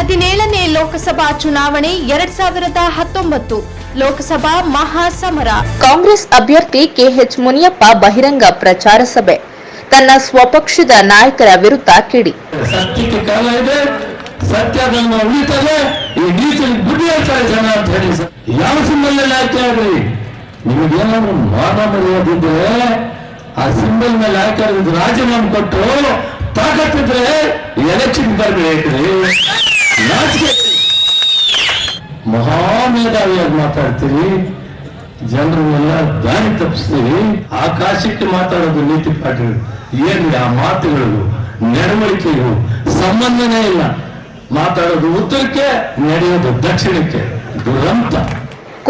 ಹದಿನೇಳನೇ ಲೋಕಸಭಾ ಚುನಾವಣೆ ಎರಡ್ ಸಾವಿರದ ಹತ್ತೊಂಬತ್ತು. ಲೋಕಸಭಾ ಮಹಾಸಮರ. ಕಾಂಗ್ರೆಸ್ ಅಭ್ಯರ್ಥಿ ಕೆಎಚ್ ಮುನಿಯಪ್ಪ ಬಹಿರಂಗ ಪ್ರಚಾರ ಸಭೆ. ತನ್ನ ಸ್ವಪಕ್ಷದ ನಾಯಕರ ವಿರುದ್ಧ ಕಿಡಿ. ಸತ್ಯಕ್ಕೆ ಕಾಲ ಇದೆ ಸತ್ಯ ಧರ್ಮ ಉಳಿತದೆ ಈ ನೀಚರಿಗೆ ಬುದ್ಧಿ ಹೇಳ್ತಾರೆ ಜನ ಅಂತ ಹೇಳಿ ಸರ್ ಯಾವ ಸಿಂಬಲ್ ಆಯ್ಕೆ ಆಗ್ರಿ ನಿಮಗೇನಾದ್ರು ಮಾನ ಮರ್ಯಾದಿದ್ರೆ ಆ ಸಿಂಬಲ್ ಮೇಲೆ ರಾಜೀನಾಮೆ ಕೊಟ್ಟು ತಾಕತ್ತಿದ್ರೆ ಎಲೆಕ್ಷನ್ ಬರ್ಬೇಕ್ರಿ. ಮಹಾಮೇಧಾವಿಯಾಗಿ ಮಾತಾಡ್ತೀರಿ. ಜನರನ್ನೆಲ್ಲ ದಾರಿ ತಪ್ಪಿಸ್ತೀರಿ. ಆಕಾಶಕ್ಕೆ ಮಾತಾಡೋದು ನೀತಿ ಪಾಠಗಳು. ಏನು ಆ ಮಾತುಗಳು? ನಡವಳಿಕೆಗೂ ಸಂಬಂಧನೇ ಇಲ್ಲ. ಮಾತಾಡೋದು ಉತ್ತರಕ್ಕೆ, ನಡೆಯೋದು ದಕ್ಷಿಣಕ್ಕೆ. ದುರಂತ.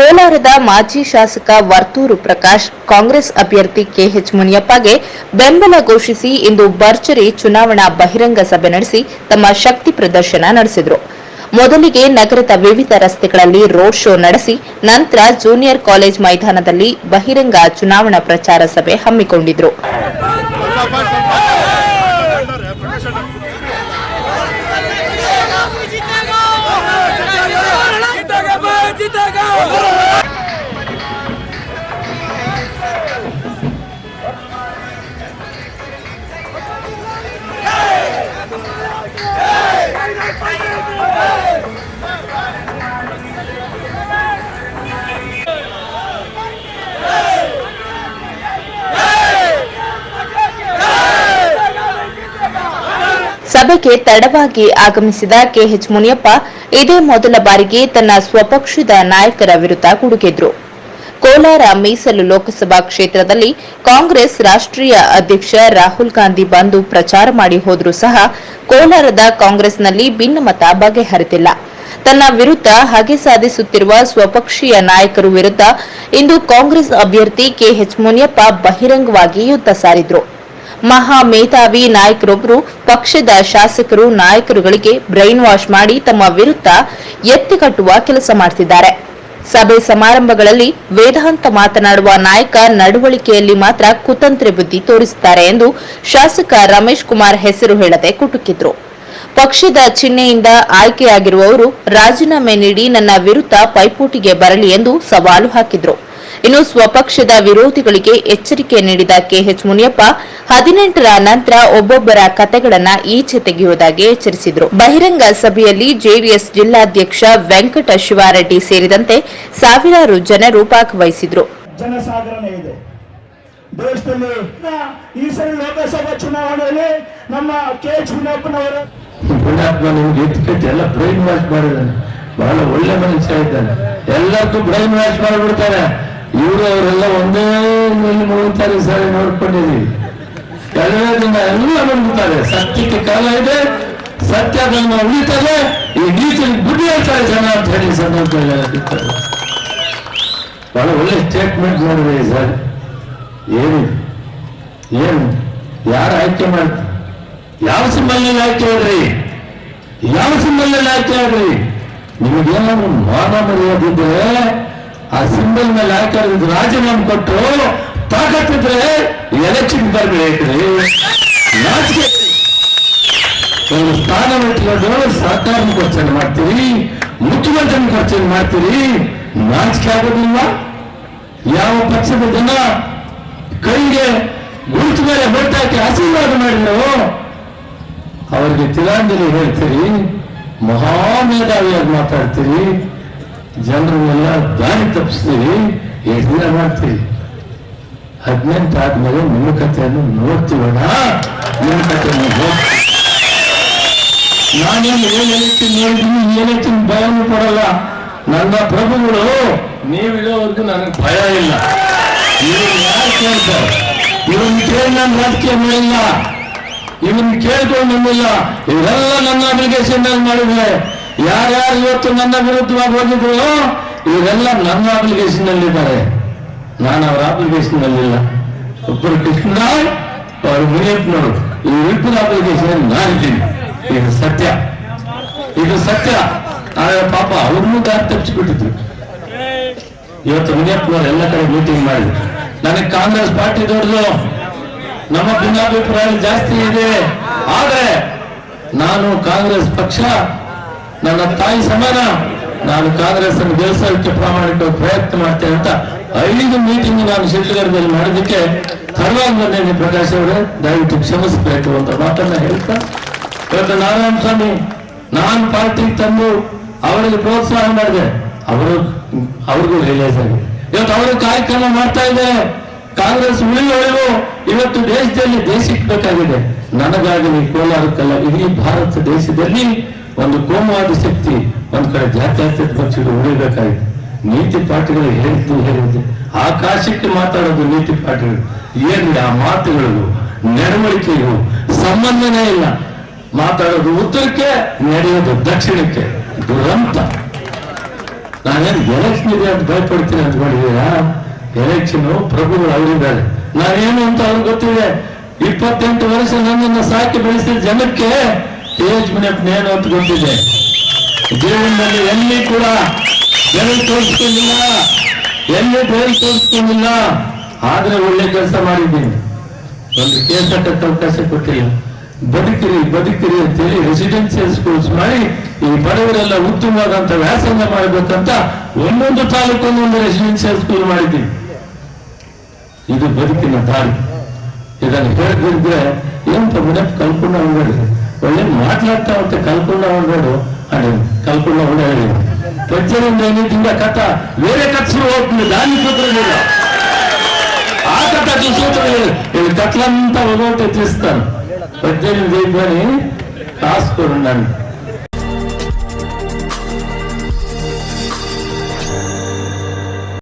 ಕೋಲಾರದ ಮಾಜಿ ಶಾಸಕ ವರ್ತೂರು ಪ್ರಕಾಶ್, ಕಾಂಗ್ರೆಸ್ ಅಭ್ಯರ್ಥಿ ಕೆಎಚ್ ಮುನಿಯಪ್ಪಗೆ ಬೆಂಬಲ ಘೋಷಿಸಿ ಇಂದು ಭರ್ಜರಿ ಚುನಾವಣಾ ಬಹಿರಂಗ ಸಭೆ ನಡೆಸಿ ತಮ್ಮ ಶಕ್ತಿ ಪ್ರದರ್ಶನ ನಡೆಸಿದರು. ಮೊದಲಿಗೆ ನಗರದ ವಿವಿಧ ರಸ್ತೆಗಳಲ್ಲಿ ರೋಡ್ ಶೋ ನಡೆಸಿ, ನಂತರ ಜೂನಿಯರ್ ಕಾಲೇಜ್ ಮೈದಾನದಲ್ಲಿ ಬಹಿರಂಗ ಚುನಾವಣಾ ಪ್ರಚಾರ ಸಭೆ ಹಮ್ಮಿಕೊಂಡಿದ್ರು. ಸಭೆಗೆ ತಡವಾಗಿ ಆಗಮಿಸಿದ ಕೆಎಚ್ ಮುನಿಯಪ್ಪ ಇದೇ ಮೊದಲ ಬಾರಿಗೆ ತನ್ನ ಸ್ವಪಕ್ಷದ ನಾಯಕರ ವಿರುದ್ಧ ಗುಡುಗಿದ್ರು. ಕೋಲಾರ ಮೀಸಲು ಲೋಕಸಭಾ ಕ್ಷೇತ್ರದಲ್ಲಿ ಕಾಂಗ್ರೆಸ್ ರಾಷ್ಟ್ರೀಯ ಅಧ್ಯಕ್ಷ ರಾಹುಲ್ ಗಾಂಧಿ ಬಂದು ಪ್ರಚಾರ ಮಾಡಿ ಹೋದರೂ ಸಹ ಕೋಲಾರದ ಕಾಂಗ್ರೆಸ್ನಲ್ಲಿ ಭಿನ್ನಮತ ಬಗೆಹರಿದಿಲ್ಲ. ತನ್ನ ವಿರುದ್ಧ ಹಗೆ ಸಾಧಿಸುತ್ತಿರುವ ಸ್ವಪಕ್ಷೀಯ ನಾಯಕರು ವಿರುದ್ಧ ಇಂದು ಕಾಂಗ್ರೆಸ್ ಅಭ್ಯರ್ಥಿ ಕೆಎಚ್ ಮುನಿಯಪ್ಪ ಬಹಿರಂಗವಾಗಿ ಯುದ್ಧ ಸಾರಿದ್ರು. ಮಹಾ ಮೇಧಾವಿ ನಾಯಕರೊಬ್ಬರು ಪಕ್ಷದ ಶಾಸಕರು, ನಾಯಕರುಗಳಿಗೆ ಬ್ರೈನ್ ವಾಶ್ ಮಾಡಿ ತಮ್ಮ ವಿರುದ್ಧ ಎತ್ತಿಕಟ್ಟುವ ಕೆಲಸ ಮಾಡ್ತಿದ್ದಾರೆ. ಸಭೆ ಸಮಾರಂಭಗಳಲ್ಲಿ ವೇದಾಂತ ಮಾತನಾಡುವ ನಾಯಕ ನಡವಳಿಕೆಯಲ್ಲಿ ಮಾತ್ರ ಕುತಂತ್ರಿ ಬುದ್ಧಿ ತೋರಿಸುತ್ತಾರೆ ಎಂದು ಶಾಸಕ ರಮೇಶ್ ಕುಮಾರ್ ಹೆಸರು ಹೇಳದೆ ಕುಟುಕಿದ್ರು. ಪಕ್ಷದ ಚಿಹ್ನೆಯಿಂದ ಆಯ್ಕೆಯಾಗಿರುವವರು ರಾಜೀನಾಮೆ ನೀಡಿ ನನ್ನ ವಿರುದ್ಧ ಪೈಪೋಟಿಗೆ ಬರಲಿ ಎಂದು ಸವಾಲು ಹಾಕಿದ್ರು. ಇನ್ನು ಸ್ವಪಕ್ಷದ ವಿರೋಧಿಗಳಿಗೆ ಎಚ್ಚರಿಕೆ ನೀಡಿದ ಕೆಎಚ್ ಮುನಿಯಪ್ಪ ಹದಿನೆಂಟರ ನಂತರ ಒಬ್ಬೊಬ್ಬರ ಕತೆಗಳನ್ನ ಈಚೆ ತೆಗೆಯುವುದಾಗಿ ಎಚ್ಚರಿಸಿದರು. ಬಹಿರಂಗ ಸಭೆಯಲ್ಲಿ ಜೆಡಿಎಸ್ ಜಿಲ್ಲಾಧ್ಯಕ್ಷ ವೆಂಕಟ ಶಿವಾರೆಡ್ಡಿ ಸೇರಿದಂತೆ ಸಾವಿರಾರು ಜನರು ಭಾಗವಹಿಸಿದ್ರು. ದೇಶದಲ್ಲಿ ಈ ಸರಿ ಲೋಕಸಭಾ ಚುನಾವಣೆಯಲ್ಲಿ ನಮ್ಮ ಕೆ ಎಚ್ ಮುನಿಯಪ್ಪನವರ ನಿಮ್ಗೆ ಎತ್ಕಟ್ಟಿ ಎಲ್ಲ ಬ್ರೈನ್ ವಾಶ್ ಮಾಡಿದ್ದಾನೆ. ಬಹಳ ಒಳ್ಳೆ ಮನುಷ್ಯ ಇದ್ದಾನೆ. ಎಲ್ಲರಿಗೂ ಬ್ರೈನ್ ವಾಶ್ ಮಾಡಿಬಿಡ್ತಾರೆ ಇವರು ಅವರೆಲ್ಲ ಒಂದೇ ಮೇಲೆ ನೋಡ್ತಾರೆ ಸರಿ ನೋಡ್ಕೊಂಡಿದೀವಿ ಕಳೆದಿಂದ ಎಲ್ಲ ನೋಡ್ತಾರೆ ಸತ್ಯಕ್ಕೆ ಕಾಲ ಇದೆ, ಸತ್ಯ ಧರ್ಮ ಉಳಿತದೆ, ಈ ನೀಚರಿಗೆ ಬುದ್ಧಿ ಹೇಳ್ತಾರೆ ಜನ ಅಂತ ಹೇಳಿ ಸಂದರ್ಭದಲ್ಲಿ. ಬಹಳ ಒಳ್ಳೆ ಸ್ಟೇಟ್ಮೆಂಟ್ ಮಾಡಿದೆ ಸರ್. ಏನು? ಏನು? ಯಾರು ಆಯ್ಕೆ ಮಾಡ್ತಾರೆ ಯಾವ ಸಿಂಬಲ್ನಲ್ಲಿ ಆಯ್ಕೆ ಹೇಳ್ರಿ ಯಾವ ಸಿಂಬಲ್ನಲ್ಲಿ ಆಯ್ಕೆ ಹೇಳ್ರಿ ನಿಮಗೇನಾದ್ರು ಮಾನ ಮರ್ಯಾದಿದ್ರೆ ಆ ಸಿಂಬಲ್ ಮೇಲೆ ಆಗಿದ್ದು ರಾಜೀನಾಮೆ ಕೊಟ್ಟು ತಾಕತ್ತಿದ್ರೆ ಎಲೆಕ್ಷನ್ ಬರ್ಬೇಕ್ರಿ. ನಾಚಿಕೆ. ಒಂದು ಸ್ಥಾನ ಇಟ್ಕೊಂಡು ಸರ್ಕಾರ ಖರ್ಚನ್ನು ಮಾಡ್ತೀರಿ ಮುಖ್ಯಮಂತ್ರಿ ಖರ್ಚನ್ನು ಮಾಡ್ತೀರಿ, ನಾಚಿಕೆ ಆಗೋದಿಲ್ವಾ? ಯಾವ ಪಕ್ಷದ ಜನ ಕೈಗೆ ಗುರುತು ಮೇಲೆ ಹೊಟ್ಟಾಕಿ ಆಶೀರ್ವಾದ ಮಾಡಿದ್ರು, ಅವರಿಗೆ ತಿಲಾಂಜಲಿ ಹೇಳ್ತೀರಿ, ಮಹಾಮೇಧಾವಿಯಾಗಿ ಮಾತಾಡ್ತೀರಿ ಜನರನ್ನೆಲ್ಲ ದಾರಿ ತಪ್ಪಿಸ್ತೀವಿ ಎಷ್ಟು ದಿನ ಮಾಡ್ತೀವಿ ಹದಿನೆಂಟು ಆದ್ಮೇಲೆ ನಿಮ್ಮ ಕಥೆಯನ್ನು ನೋಡ್ತೀವಣ ನಿಮ್ಮ ಕಥೆಯನ್ನು ನಾನೇನು ಏನ್ ಹೇಳ್ತೀನಿ ನೋಡಿದ್ರು ಏನ್ ಭಯನೂ ಕೊಡಲ್ಲ ನನ್ನ ಪ್ರಭುಗಳು ನೀವಿರೋವರೆಗೂ ನನಗೆ ಭಯ ಇಲ್ಲ. ಇವನ್ ಯಾರು ಕೇಳಿ ನಾನು ರಾಜಕೀಯ ಮಾಡಿಲ್ಲ. ಇವನ್ ಕೇಳ್ಕೊಂಡು ನಮ್ಮಿಲ್ಲ. ಇವೆಲ್ಲ ನನ್ನ ಅಪ್ಲಿಕೇಶನ್ ಮಾಡಿದ್ರೆ ಯಾರ್ಯಾರು ಇವತ್ತು ನನ್ನ ವಿರುದ್ಧವಾಗಿ ಹೋಗಿದ್ರು ಇವರೆಲ್ಲ ನನ್ನ ಅಪ್ಲಿಕೇಶನ್ ನಲ್ಲಿದ್ದಾರೆ. ನಾನು ಅವರ ಅಪ್ಲಿಕೇಶನ್ ನಲ್ಲಿಲ್ಲ. ಒಬ್ಬರು ಕೃಷ್ಣರಾವ್ ಅವರು ಮುನಿಯಪ್ಪನವರು ಇವರಿಬ್ಬರ ಅಪ್ಲಿಕೇಶನ್ ನಾನಿದ್ದೀನಿ ಇದು ಸತ್ಯ. ಇದು ಸತ್ಯ. ಆದ್ರೆ ಪಾಪ ಅವ್ರನ್ನೂ ದಾರಿ ತಪ್ಪಿಸ್ಬಿಟ್ಟಿದ್ರು? ಇವತ್ತು ಮುನಿಯಪ್ಪನವರು ಎಲ್ಲ ಕಡೆ ಮೀಟಿಂಗ್ ಮಾಡಿದ್ರು. ನನಗೆ ಕಾಂಗ್ರೆಸ್ ಪಾರ್ಟಿ ದೊಡ್ಡದು. ನಮ್ಮ ಭಿನ್ನಾಭಿಪ್ರಾಯ ಜಾಸ್ತಿ ಇದೆ. ಆದ್ರೆ ನಾನು ಕಾಂಗ್ರೆಸ್ ಪಕ್ಷ ನನ್ನ ತಾಯಿ ಸಮಾನ, ನಾನು ಕಾಂಗ್ರೆಸ್ ಅನ್ನು ದೇವಸ್ಥಾನಕ್ಕೆ ಪ್ರಾಮಾಣಿಕ ಪ್ರಯತ್ನ ಮಾಡ್ತೇನೆ ಅಂತ ಐದು ಮೀಟಿಂಗ್ ನಾನು ಶಿಲ್ಕಗರದಲ್ಲಿ ಮಾಡೋದಕ್ಕೆ ಪರವಾಗಿ ಬಂದೇನೆ ಪ್ರಕಾಶ್ ಅವರು ದಯವಿಟ್ಟು ಕ್ಷಮಿಸಬೇಕು ಅಂತ ಮಾತನ್ನ ಹೇಳ್ತಾ ಇವತ್ತು ನಾರಾಯಣ ಸ್ವಾಮಿ, ನಾನು ಪಾರ್ಟಿ ತಂದು ಅವರಿಗೆ ಪ್ರೋತ್ಸಾಹ ಮಾಡಿದೆ. ಅವರು, ಅವ್ರಿಗೂ ರಿಲೈಸ್ ಆಗಿ ಇವತ್ತು ಅವರು ಕಾರ್ಯಕ್ರಮ ಮಾಡ್ತಾ ಇದೆ ಕಾಂಗ್ರೆಸ್ ಉಳಿಯುವವರೆಗೂ ಇವತ್ತು ದೇಶದಲ್ಲಿ ದೇಶಕ್ಕೆ ಬೇಕಾಗಿದೆ. ನನಗಾಗಲಿ ಕೋಲಾರಕ್ಕಲ್ಲ, ಇಡೀ ಭಾರತ ದೇಶದಲ್ಲಿ ಒಂದು ಕೋಮವಾದ ಶಕ್ತಿ ಒಂದು ಕಡೆ ಜಾತ್ಯತೀತ ಪಕ್ಷಗಳು ಉಳಿಬೇಕಾಯಿತು. ನೀತಿ ಪಾಠಗಳು ಹೇಳಿದ್ದು ಹೇಳಿದ್ದು ಆಕಾಶಕ್ಕೆ ಮಾತಾಡೋದು ನೀತಿ ಪಾಠಗಳು. ಏನಿಲ್ಲ ಆ ಮಾತುಗಳಿಗೂ ನಡವಳಿಕೆಗೂ ಸಂಬಂಧನೇ ಇಲ್ಲ. ಮಾತಾಡೋದು ಉತ್ತರಕ್ಕೆ, ನಡೆಯೋದು ದಕ್ಷಿಣಕ್ಕೆ. ದುರಂತ. ನಾನೇನು ಎಲೆಕ್ಷನ್ ಇದೆ ಅಂತ ಭಯಪಡ್ತೀನಿ ಅಂತ ಮಾಡಿದೀರಾ ಎಲೆಕ್ಷನ್ ಪ್ರಭುಗಳು ಅವರಿದ್ದಾರೆ. ನಾನೇನು ಅಂತ ಅವ್ರಿಗೆ ಗೊತ್ತಿದೆ. ಇಪ್ಪತ್ತೆಂಟು ವರ್ಷ ನನ್ನನ್ನು ಸಾಕಿ ಬೆಳೆಸಿದ ಜನಕ್ಕೆ ತೇಜ್ ನೇನು ಅಂತ ಗೊತ್ತಿದೆ. ಜೀವನದಲ್ಲಿ ಎಲ್ಲಿ ಕೂಡ ಬೆರಳು ತೋರಿಸ್ಕೊಂಡಿಲ್ಲ, ಎಲ್ಲಿ ಬೆರಳು ತೋರಿಸ್ಕೊಂಡಿಲ್ಲ, ಆದ್ರೆ ಒಳ್ಳೆ ಕೆಲಸ ಮಾಡಿದ್ದೀನಿ. ಒಂದು ಕೇಸ್ ಕಟ್ಟಕ್ಕೆ ಅವಕಾಶ ಕೊಟ್ಟಿಲ್ಲ. ಬದುಕಿರಿ ಬದುಕಿರಿ ಅಂತೇಳಿ ರೆಸಿಡೆನ್ಸಿಯಲ್ ಸ್ಕೂಲ್ಸ್ ಮಾಡಿ, ಈ ಬಡವರೆಲ್ಲ ಉತ್ತಮವಾದಂತ ವ್ಯಾಸಂಗ ಮಾಡಬೇಕಂತ ಒಂದೊಂದು ತಾಲೂಕು ಒಂದೊಂದು ರೆಸಿಡೆನ್ಸಿಯಲ್ ಸ್ಕೂಲ್ ಮಾಡಿದ್ದೀನಿ. ಇದು ಬದುಕಿನ ದಾರಿ. ಇದನ್ನು ಹೇಳ್ತಿದ್ರೆ ಎಂತ ಮನೆ ಕಲ್ಪನಾ ಉಂಡಾಡಿ వాళ్ళు మాట్లాడుతూ ఉంటే కలుపుకుండా ఉన్నాడు అని కలుపుకుండా ఉన్నాడు. ప్రత్యేకంగా ఏంటంటే కథ వేరే కథ అవుతుంది దాన్ని చూద్దాం ఆ కథ చూసుకోలేదు కథలంతా ఒకటి తీస్తాను. పద్దెనిమిది కానీ రాసుకొని నన్ను